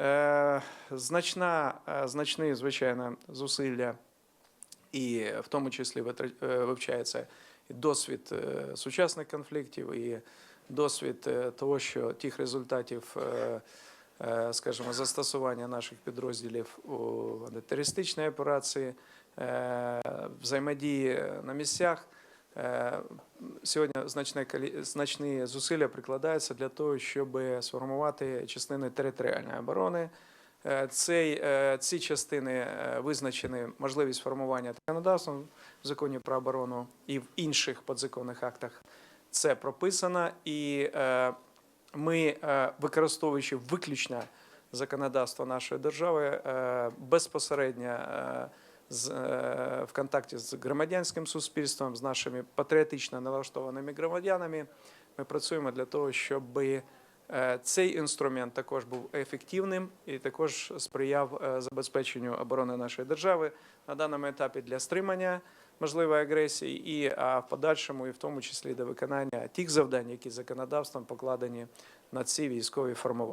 Е, Значна, е, значні, звичайно, зусилля, і в тому числі е, вивчається досвід сучасних конфліктів, і досвід того, що тих результатів, скажімо, застосування наших підрозділів у антитерористичній операції, взаємодії на місцях. Е, Сьогодні значне значні зусилля прикладаються для того, щоб сформувати частини територіальної оборони. Е, Цей, е, ці частини визначені можливість формування законодавством в законі про оборону і в інших подзаконних актах. Це прописано, і ми, використовуючи виключно законодавство нашої держави, безпосередньо з, е, в контакті з громадянським суспільством, з нашими патріотично налаштованими громадянами, ми працюємо для того, щоб е, цей інструмент також був ефективним і також сприяв е, забезпеченню оборони нашої держави на даному етапі для стримання можливої агресії, і а в подальшому, і в тому числі до виконання тих завдань, які законодавством покладені на ці військові формування.